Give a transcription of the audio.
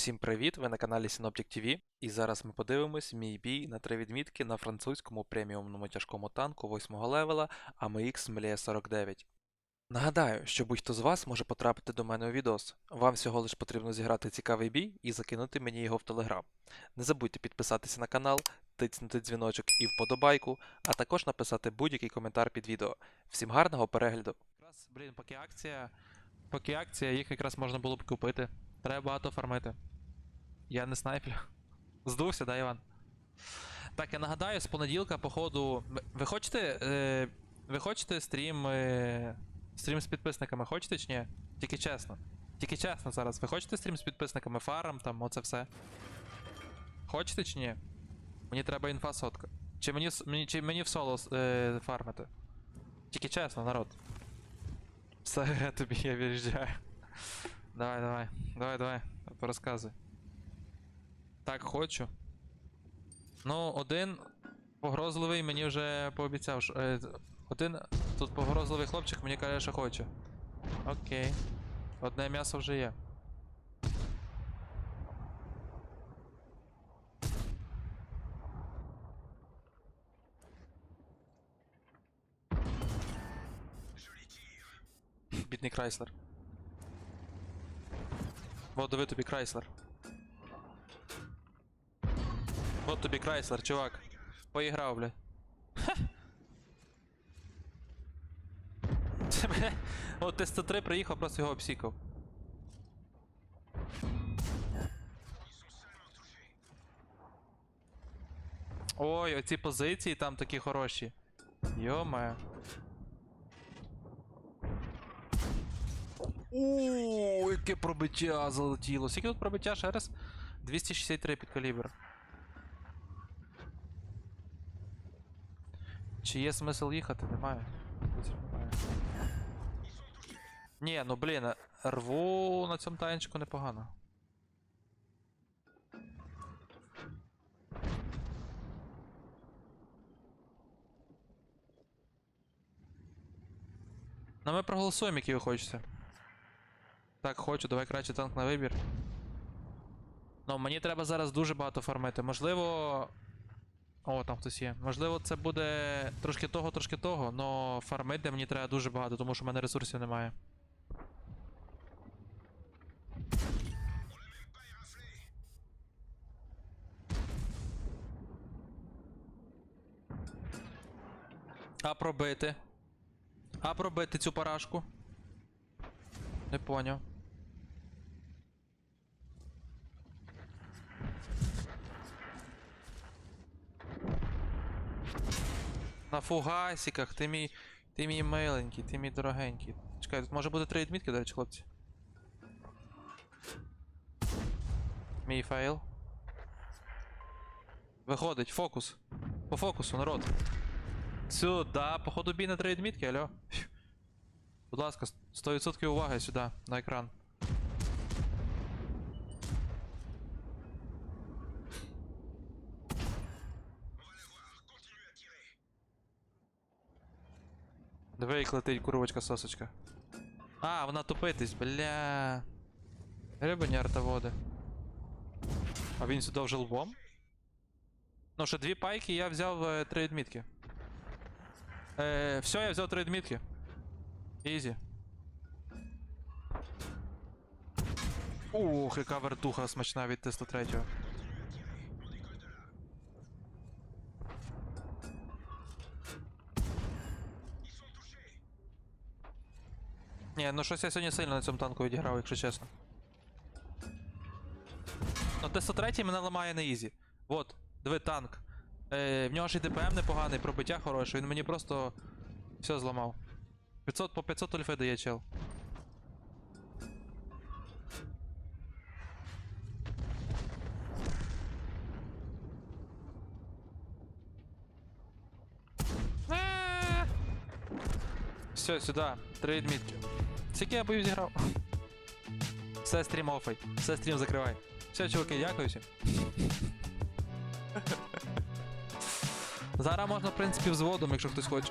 Всім привіт! Ви на каналі Synoptic TV. І зараз ми подивимось мій бій на три відмітки на французькому преміумному тяжкому танку 8 левела AMX Mlie 49. Нагадаю, що будь-хто з вас може потрапити до мене у відос. Вам всього лиш потрібно зіграти цікавий бій і закинути мені його в телеграм. Не забудьте підписатися на канал, тиснути дзвіночок і вподобайку, а також написати будь-який коментар під відео. Всім гарного перегляду! Блін, поки акція, поки акція, їх якраз можна було б купити. Треба багато фармити. Я не снайплю. Здувся, да, Іван? Так, я нагадаю, з понеділка, походу. ви- хочете. Е, ви хочете стрім. Е, стрім з підписниками хочете чи ні? Тільки чесно. Тільки чесно зараз. Ви хочете стрім з підписниками, фарм, там, оце все. Хочете чи ні? Мені треба інфа сотка. Чи мені, мені, чи мені в соло е, фармити? Тільки чесно, народ. Все, тобі я виїжджаю. Давай, давай, давай, давай, порозказуй. Так, хочу. Ну, один погрозливий мені вже пообіцяв. що- Е, один тут погрозливий хлопчик мені каже, що хоче. Окей. Одне м'ясо вже є. Бідний Крайслер. Вот диви тобі Крайслер. Вот тобі Крайслер, чувак. Поіграв, бля. От Т-103 приїхав, просто його обсікав. Ой, оці позиції там такі хороші. Йоме. Ууу, яке пробиття залетіло. Скільки тут пробиття ще раз? 263 під калібр. Чи є смисл їхати? Немає. Немає. Ні, ну блін, рву на цьому танчику непогано. Ну ми проголосуємо, який ви хочете. Так, хочу, давай краще танк на вибір. Ну, мені треба зараз дуже багато фармити. Можливо. О, там хтось є. Можливо, це буде трошки того, трошки того, но фармити мені треба дуже багато, тому що в мене ресурсів немає. А пробити? А пробити цю парашку? Не поняв. На фугасиках, ти мій. Ти мій миленький, ти мій дорогенький. Чекай, тут може бути три відмітки, до речі, хлопці. Мій фейл. Виходить, фокус. По фокусу, народ. Сюда, походу бій на три відмітки, алло. Будь ласка, 100% уваги сюди, на екран. Диви, як летить курочка сосочка. А, вона тупитись, бля. Грибані артоводи. А він сюди вже лбом? Ну, ще дві пайки, я взяв е, три відмітки. Е, все, я взяв три відмітки. Ізі. Ух, яка вертуха смачна від Т-103. Ні, ну щось я сьогодні сильно на цьому танку відіграв, якщо чесно. Ну, Т-103 мене ламає на ізі. Вот, диви танк. Е, в нього ж і ДПМ непоганий, пробиття хороше, він мені просто все зламав. 500 по 500 ульфи дає чел. Все, сюди, три відмітки. Скільки я бою зіграв? Все, стрім офай. Все, стрім закривай. Все, чуваки, дякую всім. Зараз можна, в принципі, взводом, якщо хтось хоче.